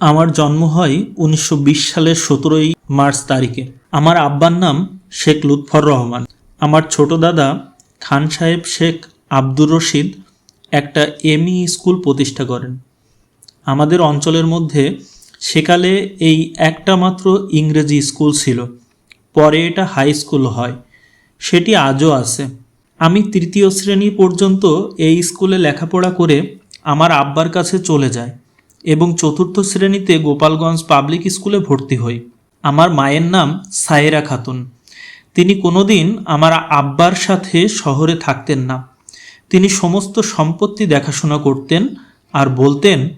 আমার জন্ম হয় উনিশশো বিশ সালের সতেরোই মার্চ তারিখে। আমার আব্বার নাম শেখ লুৎফর রহমান। আমার ছোট দাদা খান সাহেব শেখ আব্দুর রশিদ একটা এমই স্কুল প্রতিষ্ঠা করেন। আমাদের অঞ্চলের মধ্যে সেকালে এই একটা মাত্র ইংরেজি স্কুল ছিল। পরে এটা হাই স্কুল হয়। সেটি আজও আছে। আমি তৃতীয় শ্রেণি পর্যন্ত এই স্কুলে লেখাপড়া করে আমার আব্বার কাছে চলে যায় এবং চতুর্থ শ্রেণীতে গোপালগঞ্জ পাবলিক স্কুলে ভর্তি হই। আমার মায়ের নাম সায়েরা খাতুন। তিনি কোনোদিন আমার আব্বার সাথে শহরে থাকতেন না। তিনি সমস্ত সম্পত্তি দেখাশোনা করতেন আর বলতেন,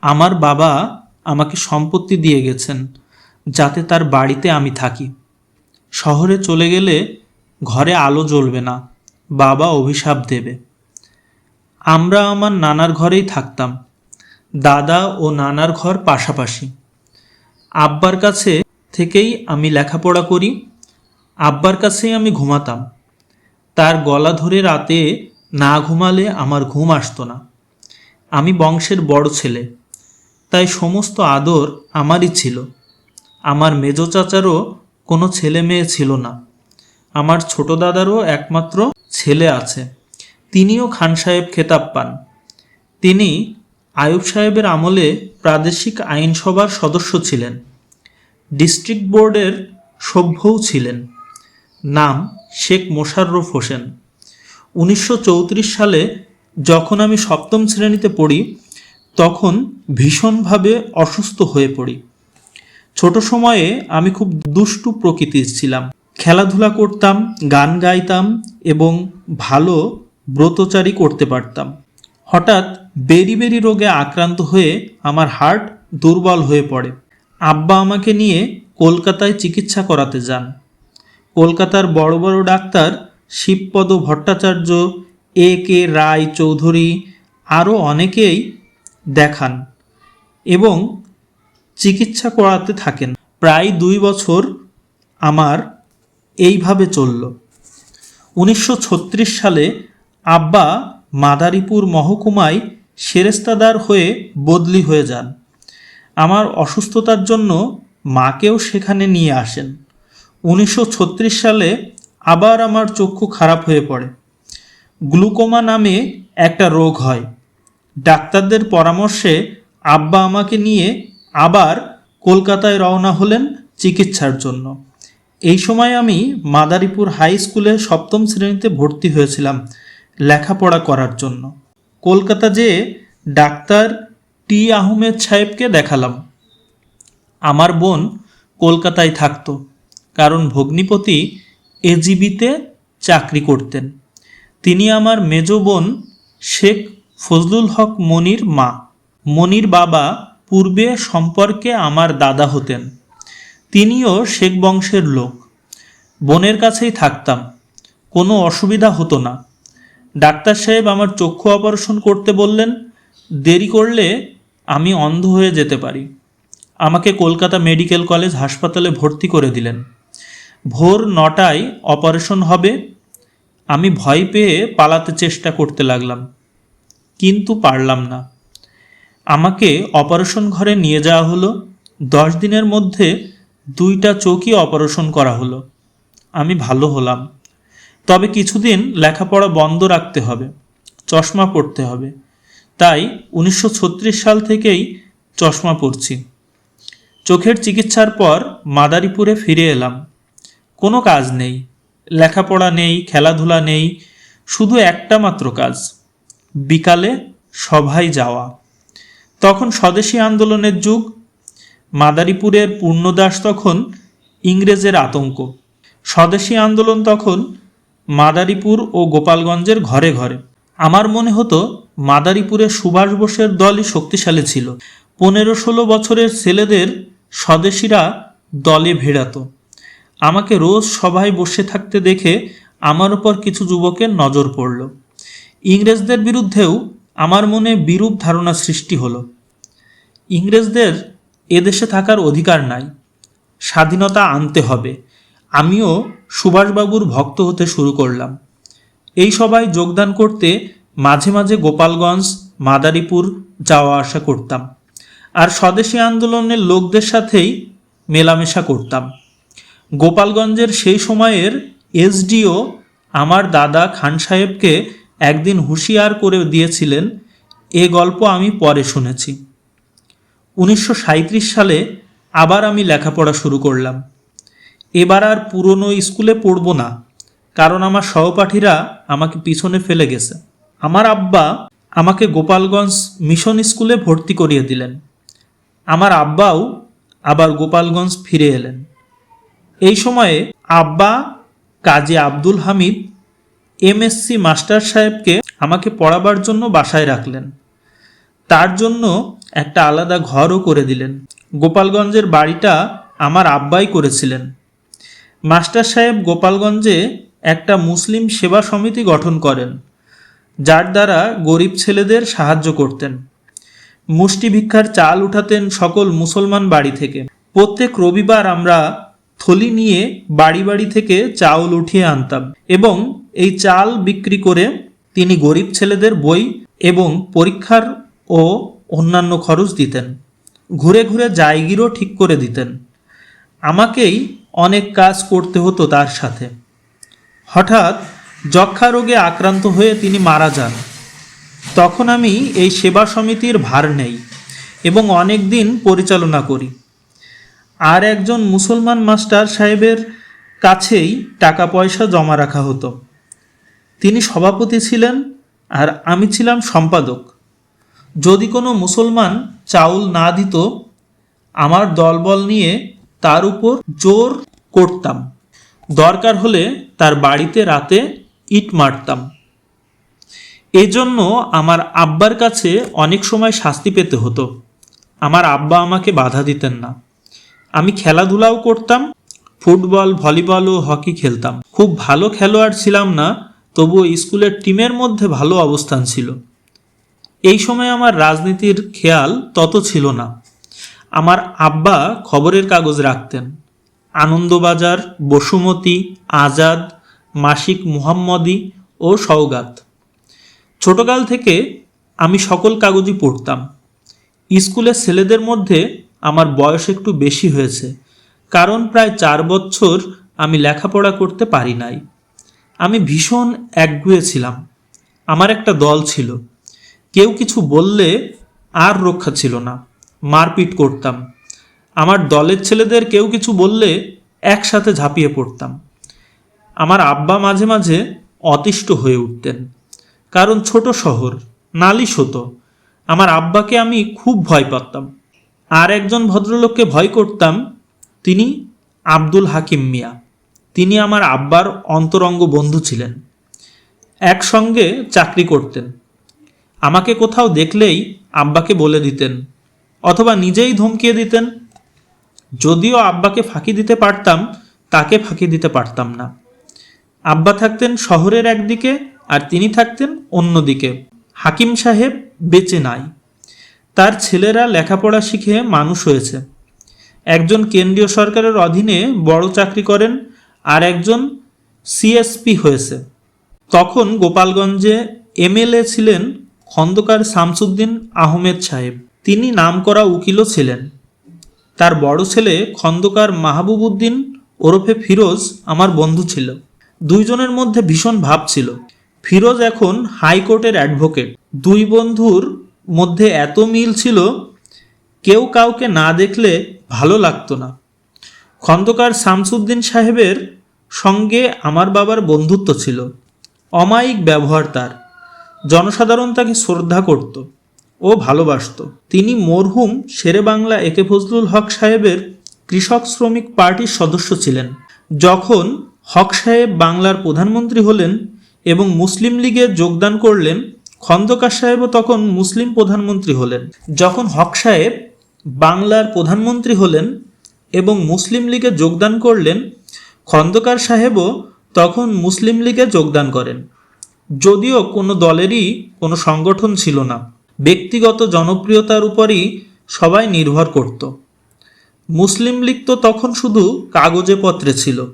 আমার বাবা আমাকে সম্পত্তি দিয়ে গেছেন, যাতে তার বাড়িতে আমি থাকি। শহরে চলে গেলে ঘরে আলো জ্বলবে না, বাবা অভিশাপ দেবে। আমরা আমার নানার ঘরেই থাকতাম। দাদা ও নানার ঘর পাশাপাশি। আব্বার কাছে থেকেই আমি লেখাপড়া করি। আব্বার কাছেই আমি ঘুমাতাম। তার গলা ধরে রাতে না ঘুমালে আমার ঘুম আসতো না। আমি বংশের বড় ছেলে। তাই সমস্ত আদর আমারই ছিল। আমার মেজ চাচারও কোনো ছেলে মেয়ে ছিল না। আমার ছোট দাদারও একমাত্র ছেলে আছে। তিনিও খান সাহেব খেতাব পান। তিনি আয়ুব সাহেবের আমলে প্রাদেশিক আইনসভার সদস্য ছিলেন। ডিস্ট্রিক্ট বোর্ডের সভ্যও ছিলেন। নাম শেখ মোশাররফ হোসেন। উনিশশো চৌত্রিশ সালে যখন আমি সপ্তম শ্রেণীতে পড়ি, তখন ভীষণভাবে অসুস্থ হয়ে পড়ি। ছোট সময়ে আমি খুব দুষ্টু প্রকৃতির ছিলাম। খেলাধুলা করতাম, গান গাইতাম এবং ভালো ব্রতচারী করতে পারতাম। হঠাৎ বেরি বেরি রোগে আক্রান্ত হয়ে আমার হার্ট দুর্বল হয়ে পড়ে। আব্বা আমাকে নিয়ে কলকাতায় চিকিৎসা করাতে যান। কলকাতার বড় বড় doctor Shibapada Bhattacharya, A K Roy Chowdhury আরও অনেকেই দেখান এবং চিকিৎসা করাতে থাকেন। প্রায় দুই বছর আমার এইভাবে চলল। উনিশশো ছত্রিশ সালে আব্বা মাদারীপুর মহকুমায় সেরেস্তাদার হয়ে বদলি হয়ে যান। আমার অসুস্থতার জন্য মাকেও সেখানে নিয়ে আসেন। উনিশশো ছত্রিশ সালে আবার আমার চক্ষু খারাপ হয়ে পড়ে। গ্লুকোমা নামে একটা রোগ হয়। ডাক্তারদের পরামর্শে আব্বা আমাকে নিয়ে আবার কলকাতায় রওনা হলেন চিকিৎসার জন্য। এই সময় আমি মাদারীপুর হাই স্কুলে সপ্তম শ্রেণীতে ভর্তি হয়েছিলাম লেখাপড়া করার জন্য। কলকাতা যেয়ে ডাক্তার টি আহমেদ সাহেবকে দেখালাম। আমার বোন কলকাতায় থাকতো, কারণ ভগ্নিপতি এজিবিতে চাকরি করতেন। তিনি আমার মেজ বোন শেখ ফজলুল হক মনির মা। মনির বাবা পূর্বে সম্পর্কে আমার দাদা হতেন। তিনিও শেখ বংশের লোক। বোনের কাছেই থাকতাম। কোনো অসুবিধা হতো না। ডাক্তার সাহেব আমার চক্ষু অপারেশন করতে বললেন, দেরি করলে আমি অন্ধ হয়ে যেতে পারি। আমাকে কলকাতা মেডিকেল কলেজ হাসপাতালে ভর্তি করে দিলেন। ভোর নটায় অপারেশন হবে। আমি ভয় পেয়ে পালাতে চেষ্টা করতে লাগলাম, কিন্তু পারলাম না। আমাকে অপারেশন ঘরে নিয়ে যাওয়া হলো। দশ দিনের মধ্যে দুইটা চোখই অপারেশন করা হলো। আমি ভালো হলাম। তবে কিছুদিন লেখাপড়া বন্ধ রাখতে হবে, চশমা পড়তে হবে। তাই উনিশশো ছত্রিশ সাল থেকেই চশমা পরছি। চোখের চিকিৎসার পর মাদারীপুরে ফিরে এলাম। কোনো কাজ নেই, লেখাপড়া নেই, খেলাধুলা নেই, শুধু একটা মাত্র কাজ, বিকালে সভায় যাওয়া। তখন স্বদেশী আন্দোলনের যুগ, মাদারীপুরের পূর্ণদাস তখন ইংরেজের আতঙ্ক। স্বদেশী আন্দোলন তখন মাদারীপুর ও গোপালগঞ্জের ঘরে ঘরে। আমার মনে হতো মাদারীপুরে সুভাষ বোসের দলই শক্তিশালী ছিল। পনেরো ষোলো বছরের ছেলেদের স্বদেশীরা দলে ভিড়াতো। আমাকে রোজ সভায় বসে থাকতে দেখে আমার উপর কিছু যুবকের নজর পড়ল। ইংরেজদের বিরুদ্ধেও আমার মনে বিরূপ ধারণা সৃষ্টি হলো। ইংরেজদের এদেশে থাকার অধিকার নাই। স্বাধীনতা আনতে হবে। আমিও সুভাষবাবুর ভক্ত হতে শুরু করলাম। এই সবাই যোগদান করতে মাঝে মাঝে গোপালগঞ্জ, মাদারীপুর যাওয়া আসা করতাম। আর স্বদেশী আন্দোলনের লোকদের সাথেই মেলামেশা করতাম। গোপালগঞ্জের সেই সময়ের এসডিও আমার দাদা খান সাহেবকে একদিন হুঁশিয়ার করে দিয়েছিলেন, এ গল্প আমি পরে শুনেছি। উনিশশো সাঁইত্রিশ সালে আবার আমি লেখাপড়া শুরু করলাম। এবার আর পুরনো স্কুলে পড়ব না, কারণ আমার সহপাঠীরা আমাকে পিছনে ফেলে গেছে। আমার আব্বা আমাকে গোপালগঞ্জ মিশন স্কুলে ভর্তি করিয়ে দিলেন। আমার আব্বাও আবার গোপালগঞ্জ ফিরে এলেন। এই সময়ে আব্বা কাজী আব্দুল হামিদ এমএসসি মাস্টার সাহেবকে আমাকে পড়াবার জন্য বাসায় রাখলেন। তার জন্য একটা আলাদা ঘরও করে দিলেন। গোপালগঞ্জের বাড়িটা আমার আব্বাই করেছিলেন। মাস্টার সাহেব গোপালগঞ্জে একটা মুসলিম সেবা সমিতি গঠন করেন, যার দ্বারা গরিব ছেলেদের সাহায্য করতেন। মুষ্টি ভিক্ষার চাল উঠাতেন সকল মুসলমান বাড়ি থেকে। প্রত্যেক রবিবার আমরা থলি নিয়ে বাড়ি বাড়ি থেকে চাউল উঠিয়ে আনতাম এবং এই চাল বিক্রি করে তিনি গরিব ছেলেদের বই এবং পরীক্ষার ও অন্যান্য খরচ দিতেন। ঘুরে ঘুরে জায়গিরও ঠিক করে দিতেন। আমাকেই অনেক কাজ করতে হতো তার সাথে। হঠাৎ যক্ষা রোগে আক্রান্ত হয়ে তিনি মারা যান। তখন আমি এই সেবা সমিতির ভার নেই এবং অনেক দিন পরিচালনা করি। আর একজন মুসলমান মাস্টার সাহেবের কাছেই টাকা পয়সা জমা রাখা হতো। তিনি সভাপতি ছিলেন আর আমি ছিলাম সম্পাদক। যদি কোনো মুসলমান চাউল না দিত, আমার দলবল নিয়ে তার উপর জোর করতাম। দরকার হলে তার বাড়িতে রাতে ইট মারতাম। এজন্য আমার আব্বার কাছে অনেক সময় শাস্তি পেতে হতো। আমার আব্বা আমাকে বাধা দিতেন না। আমি খেলাধুলাও করতাম, ফুটবল, ভলিবল ও হকি খেলতাম। খুব ভালো খেলোয়াড় ছিলাম না, তবুও স্কুলের টিমের মধ্যে ভালো অবস্থান ছিল। এই সময় আমার রাজনীতির খেয়াল তত ছিল না। আমার আব্বা খবরের কাগজ রাখতেন। আনন্দবাজার, বসুমতী, আজাদ, মাসিক মুহাম্মদী ও সওগাত। ছোটকাল থেকে আমি সকল কাগজই পড়তাম। স্কুলের ছেলেদের মধ্যে আমার বয়স একটু বেশি হয়েছে, কারণ প্রায় চার বছর আমি লেখাপড়া করতে পারি নাই। আমি ভীষণ একগুয়ে ছিলাম। আমার একটা দল ছিল। কেউ কিছু বললে আর রক্ষা ছিল না। মারপিট করতাম। আমার দলের ছেলেদের কেউ কিছু বললে একসাথে ঝাঁপিয়ে পড়তাম। আমার আব্বা মাঝে মাঝে অতিষ্ঠ হয়ে উঠতেন। কারণ ছোট শহর, নালিশ হতো। আমার আব্বাকে আমি খুব ভয় পাতাম আর একজন ভদ্রলোককে ভয় করতাম, তিনি আব্দুল হাকিম মিয়া। তিনি আমার আব্বার অন্তরঙ্গ বন্ধু ছিলেন। একসঙ্গে চাকরি করতেন। আমাকে কোথাও দেখলেই আব্বাকে বলে দিতেন, অথবা নিজেই ধমকিয়ে দিতেন যদিও আব্বাকে ফাঁকি দিতে পারতাম, তাকে ফাঁকি দিতে পারতাম না। আব্বা থাকতেন শহরের একদিকে আর তিনি থাকতেন অন্যদিকে। হাকিম সাহেব বেঁচে নাই। তার ছেলেরা লেখাপড়া শিখে মানুষ হয়েছে। একজন কেন্দ্রীয় সরকারের অধীনে বড় চাকরি করেন আর একজন সিএসপি হয়েছে। তখন গোপালগঞ্জে এমএলএ ছিলেন খন্দকার শামসুদ্দিন আহমেদ সাহেব। তিনি নামকরা উকিলও ছিলেন। তার বড় ছেলে খন্দকার মাহবুব উদ্দিন ওরফে ফিরোজ আমার বন্ধু ছিল। দুইজনের মধ্যে ভীষণ ভাব ছিল। ফিরোজ এখন হাইকোর্টের অ্যাডভোকেট। দুই বন্ধুর মধ্যে এত মিল ছিল, কেউ কাউকে না দেখলে ভালো লাগতো না। খন্দকার শামসুদ্দিন সাহেবের সঙ্গে আমার বাবার বন্ধুত্ব ছিল। অমায়িক ব্যবহার তার। জনসাধারণ তাকে শ্রদ্ধা করত। ও ভালোবাসত। তিনি মরহুম শেরে বাংলা একে ফজলুল হক সাহেবের কৃষক শ্রমিক পার্টির সদস্য ছিলেন। যখন হক সাহেব বাংলার প্রধানমন্ত্রী হলেন এবং মুসলিম লীগে যোগদান করলেন, খন্দকার সাহেবও তখন মুসলিম প্রধানমন্ত্রী হলেন। যখন হক সাহেব বাংলার প্রধানমন্ত্রী হলেন এবং মুসলিম লীগে যোগদান করলেন, খন্দকার সাহেবও তখন মুসলিম লীগে যোগদান করেন। যদিও কোনো দলেরই কোনো সংগঠন ছিল না। ব্যক্তিগত জনপ্রিয়তার উপরই সবাই নির্ভর করত। মুসলিম লীগ তো তখন শুধু কাগজে পত্রে ছিল।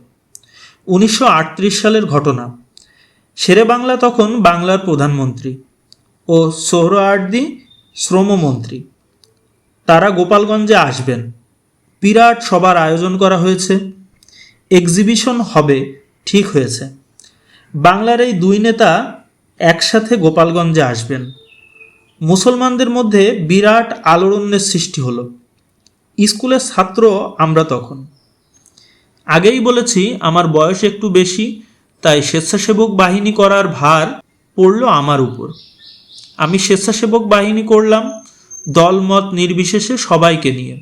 উনিশশো আটত্রিশ সালের ঘটনা। শেরে বাংলা তখন বাংলার প্রধানমন্ত্রী ও সোহরাওয়ার্দী শ্রমমন্ত্রী। তারা গোপালগঞ্জে আসবেন। বিরাট সবার আয়োজন করা হয়েছে। এক্সিবিশন হবে, ঠিক হয়েছে। বাংলার এই দুই নেতা একসাথে গোপালগঞ্জে আসবেন। মুসলমানদের মধ্যে বিরাট আলোড়নের সৃষ্টি হলো। স্কুলের ছাত্র আমরা তখন। আগেই বলেছি, আমার বয়স একটু বেশি, তাই স্বেচ্ছাসেবক বাহিনী করার ভার পড়ল আমার উপর। আমি স্বেচ্ছাসেবক বাহিনী করলাম, দলমত নির্বিশেষে সবাইকে নিয়ে।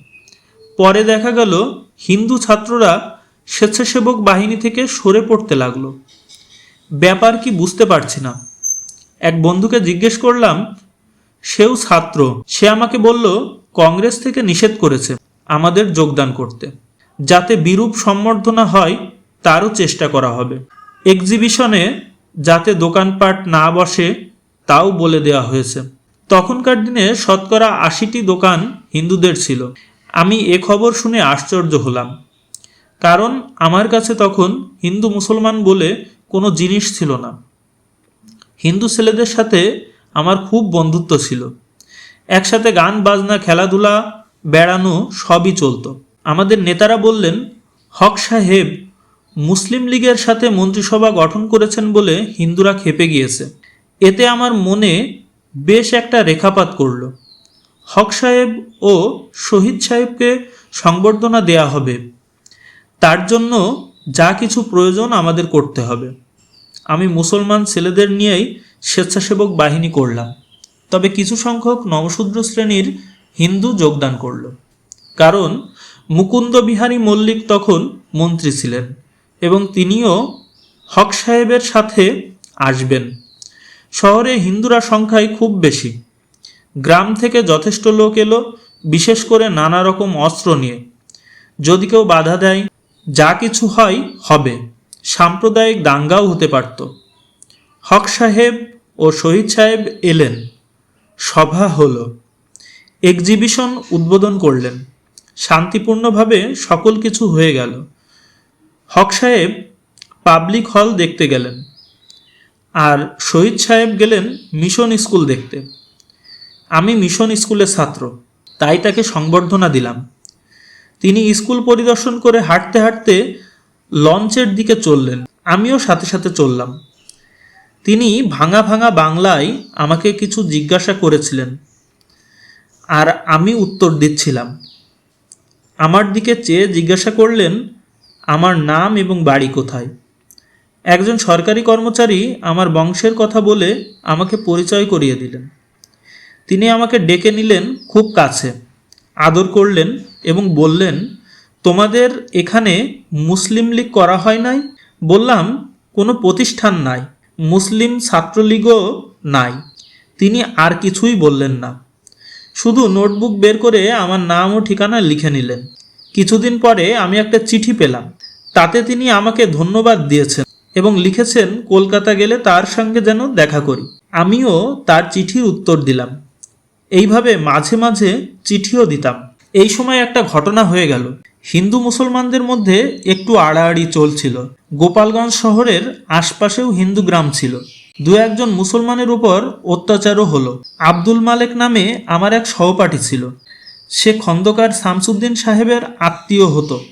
পরে দেখা গেল, হিন্দু ছাত্ররা স্বেচ্ছাসেবক বাহিনী থেকে সরে পড়তে লাগল। ব্যাপার কি বুঝতে পারছি না। এক বন্ধুকে জিজ্ঞেস করলাম সেও ছাত্র। সে আমাকে বলল, কংগ্রেস থেকে নিষেধ করেছে আমাদের যোগদান করতে। যাতে বিরূপ সম্বর্ধনা হয়, তারও চেষ্টা করা হবে। এক্সিবিশনে যাতে দোকানপাট না বসে, তাও বলে দেওয়া হয়েছে। তখনকার দিনে শতকরা আশিটি দোকান হিন্দুদের ছিল। আমি এ খবর শুনে আশ্চর্য হলাম। কারণ আমার কাছে তখন হিন্দু মুসলমান বলে কোনো জিনিস ছিল না। হিন্দু ছেলেদের সাথে আমার খুব বন্ধুত্ব ছিল। একসাথে গান, বাজনা, খেলাধুলা, বেড়ানো সবই চলতো। আমাদের নেতারা বললেন, হক সাহেব, মুসলিম লীগের সাথে মন্ত্রিসভা গঠন করেছেন বলে হিন্দুরা খেপে গিয়েছে। এতে আমার মনে বেশ একটা রেখাপাত করল। হক সাহেব ও শহীদ সাহেবকে সংবর্ধনা দেয়া হবে। তার জন্য যা কিছু প্রয়োজন আমাদের করতে হবে। আমি মুসলমান ছেলেদের নিয়েই স্বেচ্ছাসেবক বাহিনী করলাম। তবে কিছু সংখ্যক নবশূদ্র শ্রেণির হিন্দু যোগদান করল। কারণ মুকুন্দ বিহারী মল্লিক তখন মন্ত্রী ছিলেন এবং তিনিও হক সাহেবের সাথে আসবেন। শহরে হিন্দুরা সংখ্যায় খুব বেশি। গ্রাম থেকে যথেষ্ট লোক এলো, বিশেষ করে নানা রকম অস্ত্র নিয়ে। যদি কেউ বাধা দেয়, যা কিছু হয় হবে। সাম্প্রদায়িক দাঙ্গাও হতে পারত। হক সাহেব ও শহীদ সাহেব এলেন। সভা হলো। এক্সিবিশন উদ্বোধন করলেন। শান্তিপূর্ণভাবে সকল কিছু হয়ে গেল। হক সাহেব পাবলিক হল দেখতে গেলেন। আর শহীদ সাহেব গেলেন মিশন স্কুল দেখতে। আমি মিশন স্কুলের ছাত্র, তাই তাকে সংবর্ধনা দিলাম। তিনি স্কুল পরিদর্শন করে হাঁটতে হাঁটতে লঞ্চের দিকে চললেন। আমিও সাথে সাথে চললাম। তিনি ভাঙা ভাঙা বাংলায় আমাকে কিছু জিজ্ঞাসা করেছিলেন। আর আমি উত্তর দিচ্ছিলাম। আমার দিকে চেয়ে জিজ্ঞাসা করলেন, আমার নাম এবং বাড়ি কোথায়? একজন সরকারি কর্মচারী আমার বংশের কথা বলে আমাকে পরিচয় করিয়ে দিলেন। তিনি আমাকে ডেকে নিলেন খুব কাছে, আদর করলেন এবং বললেন, তোমাদের এখানে মুসলিম লীগ করা হয় নাই? বললাম, কোনো প্রতিষ্ঠান নাই। মুসলিম ছাত্রলীগও নাই। তিনি আর কিছুই বললেন না। শুধু নোটবুক বের করে আমার নাম ও ঠিকানা লিখে নিলেন। কিছুদিন পরে আমি একটা চিঠি পেলাম। তাতে তিনি আমাকে ধন্যবাদ দিয়েছেন এবং লিখেছেন, কলকাতা গেলে তার সঙ্গে যেন দেখা করি। আমিও তার চিঠির উত্তর দিলাম। এইভাবে মাঝে মাঝে চিঠিও দিতাম। এই সময় একটা ঘটনা হয়ে গেল। হিন্দু মুসলমানদের মধ্যে একটু আড়াআড়ি চলছিল। গোপালগঞ্জ শহরের আশপাশেও হিন্দু গ্রাম ছিল। দু একজন মুসলমানের উপর অত্যাচারও হলো। আব্দুল মালেক নামে আমার এক সহপাঠী ছিল। সে খন্দকার শামসুদ্দিন সাহেবের আত্মীয় হতো।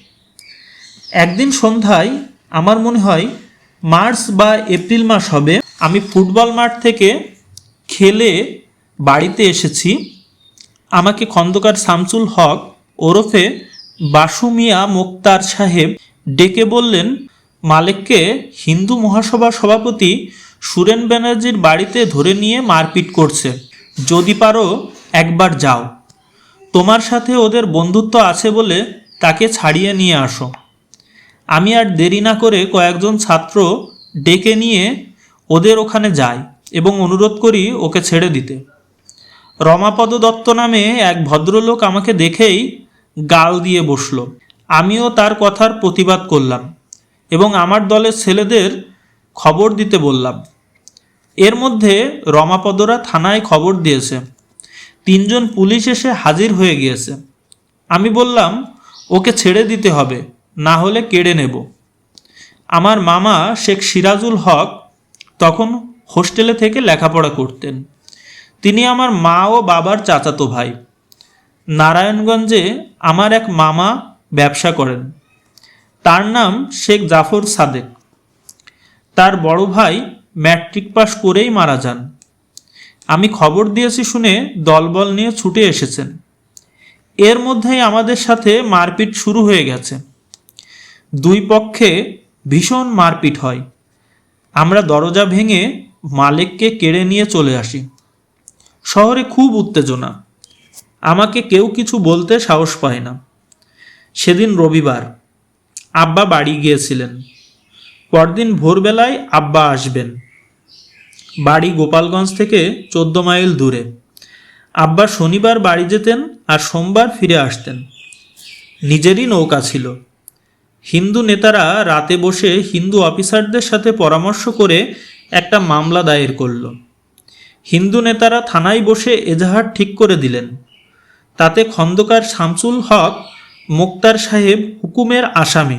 একদিন সন্ধ্যায় আমার মনে হয়, মার্চ বা এপ্রিল মাস হবে, আমি ফুটবল মাঠ থেকে খেলে বাড়িতে এসেছি। আমাকে খন্দকার শামসুল হক ওরফে বাসু মিয়া মোক্তার সাহেব ডেকে বললেন, মালেককে হিন্দু মহাসভার সভাপতি সুরেন ব্যানার্জির বাড়িতে ধরে নিয়ে মারপিট করছে। যদি পারো, একবার যাও। তোমার সাথে ওদের বন্ধুত্ব আছে বলে তাকে ছাড়িয়ে নিয়ে আসো। আমি আর দেরি না করে কয়েকজন ছাত্র ডেকে নিয়ে ওদের ওখানে যাই এবং অনুরোধ করি ওকে ছেড়ে দিতে। রমাপদ দত্ত নামে এক ভদ্রলোক আমাকে দেখেই গাল দিয়ে বসল। আমিও তার কথার প্রতিবাদ করলাম এবং আমার দলের ছেলেদের খবর দিতে বললাম। এর মধ্যে রমাপদরা থানায় খবর দিয়েছে। তিনজন পুলিশ এসে হাজির হয়ে গিয়েছে। আমি বললাম, ওকে ছেড়ে দিতে হবে, না হলে কেড়ে নেব। আমার মামা শেখ সিরাজুল হক তখন হোস্টেলে থেকে লেখাপড়া করতেন। তিনি আমার মা ও বাবার চাচাতো ভাই। নারায়ণগঞ্জে আমার এক মামা ব্যবসা করেন। তার নাম শেখ জাফর সাদেক। তার বড় ভাই ম্যাট্রিক পাশ করেই মারা যান। আমি খবর দিয়েছি শুনে দলবল নিয়ে ছুটে এসেছেন। এর মধ্যেই আমাদের সাথে মারপিট শুরু হয়ে গেছে। দুই পক্ষে ভীষণ মারপিট হয়। আমরা দরজা ভেঙে মালিককে কেড়ে নিয়ে চলে আসি। শহরে খুব উত্তেজনা। আমাকে কেউ কিছু বলতে সাহস পায় না। সেদিন রবিবার, আব্বা বাড়ি গিয়েছিলেন। পরদিন ভোরবেলায় আব্বা আসবেন। বাড়ি গোপালগঞ্জ থেকে চোদ্দ মাইল দূরে। আব্বা শনিবার বাড়ি যেতেন আর সোমবার ফিরে আসতেন। নিজেরই নৌকা ছিল। হিন্দু নেতারা রাতে বসে হিন্দু অফিসারদের সাথে পরামর্শ করে একটা মামলা দায়ের করল। হিন্দু নেতারা থানায় বসে এজাহার ঠিক করে দিলেন। তাতে খন্দকার শামসুল হক, মোক্তার সাহেব হুকুমের আসামি।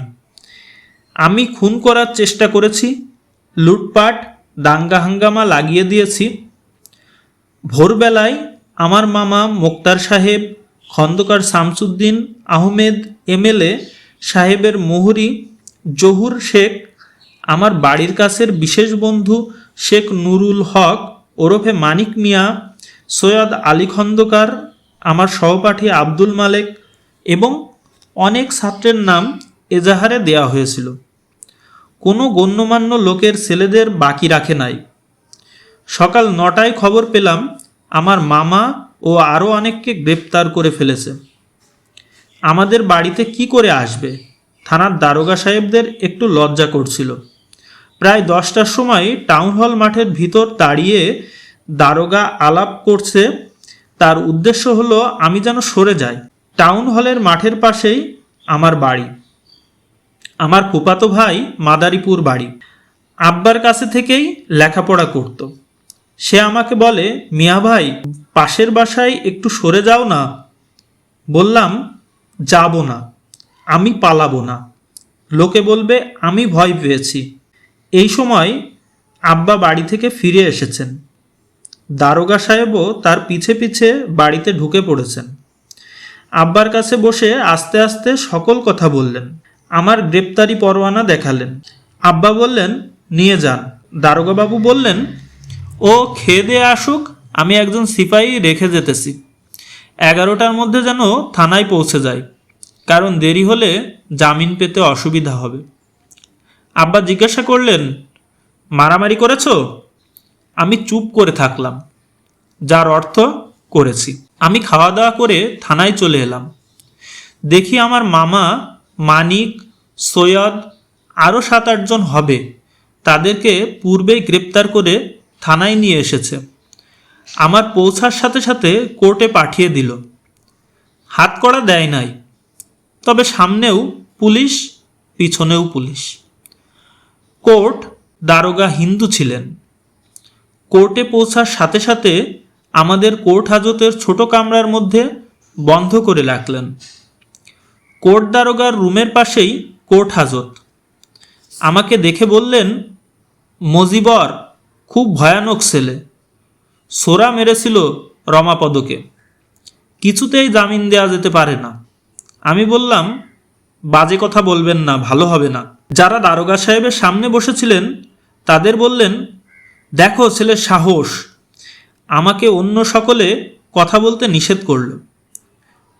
আমি খুন করার চেষ্টা করেছি, লুটপাট, দাঙ্গা হাঙ্গামা লাগিয়ে দিয়েছি। ভোরবেলায় আমার মামা মোক্তার সাহেব, খন্দকার শামসুদ্দিন আহমেদ এমএলএ, সাহেবের মোহরি, জহুর শেখ, আমার বাড়ির কাছের বিশেষ বন্ধু শেখ নুরুল হক, ওরফে মানিক মিয়া, সৈয়দ আলী খন্দকার আমার সহপাঠী আব্দুল মালেক এবং অনেক ছাত্রের নাম এজাহারে দেয়া হয়েছিল। কোনো গণ্যমান্য লোকের ছেলেদের বাকি রাখে নাই। সকাল নটায় খবর পেলাম, আমার মামা ও আরও অনেককে গ্রেপ্তার করে ফেলেছে। আমাদের বাড়িতে কি করে আসবে? থানার দারোগা সাহেবদের একটু লজ্জা করছিল। প্রায় দশটার সময় টাউন হল মাঠের ভিতর দাঁড়িয়ে দারোগা আলাপ করছে তার উদ্দেশ্য হলো, আমি যেন সরে যাই। টাউন হলের মাঠের পাশেই আমার বাড়ি। আমার ফুপাতো ভাই মাদারীপুর বাড়ি। আব্বার কাছে থেকেই লেখাপড়া করত। সে আমাকে বলে, মিয়া ভাই, পাশের বাসায় একটু সরে যাও না। বললাম, যাব না। আমি পালাবো না। লোকে বলবে, আমি ভয় পেয়েছি। এই সময় আব্বা বাড়ি থেকে ফিরে এসেছেন। দারোগা সাহেবও তার পিছে পিছে বাড়িতে ঢুকে পড়েছেন। আব্বার কাছে বসে আস্তে আস্তে সকল কথা বললেন। আমার গ্রেপ্তারি পরোয়ানা দেখালেন। আব্বা বললেন, নিয়ে যান। দারোগাবাবু বললেন, ও খেয়ে আসুক, আমি একজন সিপাহী রেখে যেতেছি। এগারোটার মধ্যে যেন থানায় পৌঁছে যায় কারণ দেরি হলে জামিন পেতে অসুবিধা হবে। আব্বা জিজ্ঞাসা করলেন, মারামারি করেছ? আমি চুপ করে থাকলাম, যার অর্থ করেছি। আমি খাওয়া দাওয়া করে থানায় চলে এলাম। দেখি আমার মামা, মানিক, সৈয়দ আরও সাত আটজন হবে, তাদেরকে পূর্বেই গ্রেপ্তার করে থানায় নিয়ে এসেছে। আমার পৌঁছার সাথে সাথে কোর্টে পাঠিয়ে দিল। হাত করা দেয় নাই, তবে সামনেও পুলিশ, পিছনেও পুলিশ। কোর্ট দারোগা হিন্দু ছিলেন। কোর্টে পৌঁছার সাথে সাথে আমাদের কোর্ট হাজতের ছোট কামরার মধ্যে বন্ধ করে রাখলেন। কোর্ট দারোগার রুমের পাশেই কোর্ট হাজত। আমাকে দেখে বললেন, মজিবর, খুব ভয়ানক ছেলে। সোরা মেরেছিল রমাপদকে। কিছুতেই জামিন দেওয়া যেতে পারে না। আমি বললাম, বাজে কথা বলবেন না, ভালো হবে না। যারা দারোগা সাহেবের সামনে বসেছিলেন, তাদের বললেন দেখো ছেলের সাহস। আমাকে অন্য সকলে কথা বলতে নিষেধ করল।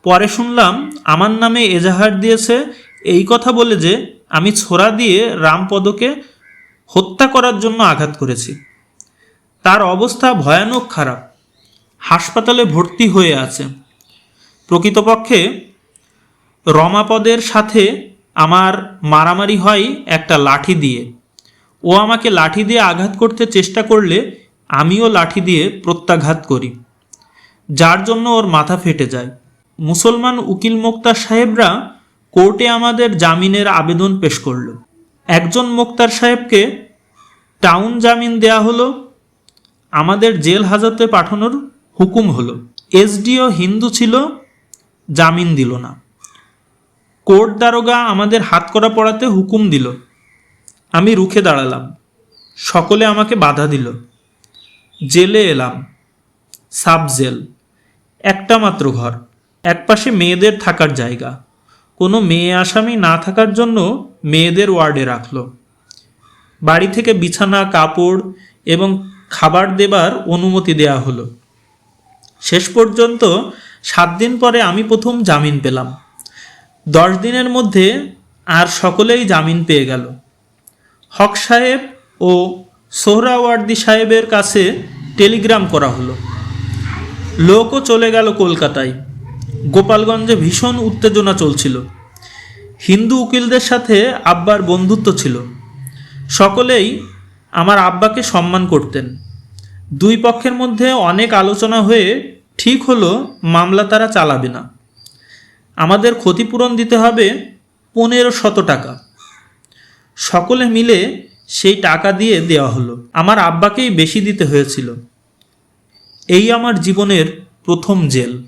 পরে শুনলাম, আমার নামে এজাহার দিয়েছে, এই কথা বলে যে আমি ছোড়া দিয়ে রামপদকে হত্যা করার জন্য আঘাত করেছি। তার অবস্থা ভয়ানক খারাপ। হাসপাতালে ভর্তি হয়ে আছে। প্রকৃতপক্ষে রমাপদের সাথে আমার মারামারি হয় একটা লাঠি দিয়ে। ও আমাকে লাঠি দিয়ে আঘাত করতে চেষ্টা করলে আমিও লাঠি দিয়ে প্রত্যাঘাত করি। যার জন্য ওর মাথা ফেটে যায়। মুসলমান উকিল মোক্তার সাহেবরা কোর্টে আমাদের জামিনের আবেদন পেশ করল। একজন মোক্তার সাহেবকে টাউন জামিন দেয়া হলো, আমাদের জেল হাজতে পাঠানোর হুকুম হলো। এসডিও হিন্দু ছিল, জামিন দিল না। কোর্ট দারোগা আমাদের হাত করা পড়াতে হুকুম দিল। আমি রুখে দাঁড়ালাম। সকলে আমাকে বাধা দিল। জেলে এলাম। Sub jail. একটা মাত্র ঘর। একপাশে মেয়েদের থাকার জায়গা। কোনো মেয়ে আসামি না থাকার জন্য মেয়েদের ওয়ার্ডে রাখল। বাড়ি থেকে বিছানা, কাপড় এবং খাবার দেবার অনুমতি দেয়া হলো। শেষ পর্যন্ত সাত দিন পরে আমি প্রথম জামিন পেলাম। দশ দিনের মধ্যে আর সকলেই জামিন পেয়ে গেল। হক সাহেব ও সোহরাওয়ার্দি সাহেবের কাছে টেলিগ্রাম করা হলো। লোকও চলে গেল কলকাতায়। গোপালগঞ্জে ভীষণ উত্তেজনা চলছিল। হিন্দু উকিলদের সাথে আব্বার বন্ধুত্ব ছিল। সকলেই আমার আব্বাকে সম্মান করতেন। দুই পক্ষের মধ্যে অনেক আলোচনা হয়ে ঠিক হলো, মামলা তারা চালাবে না। আমাদের ক্ষতিপূরণ দিতে হবে পনেরো শত টাকা। সকলে মিলে সেই টাকা দিয়ে দেওয়া হলো। আমার আব্বাকেই বেশি দিতে হয়েছিল। এই আমার জীবনের প্রথম জেল।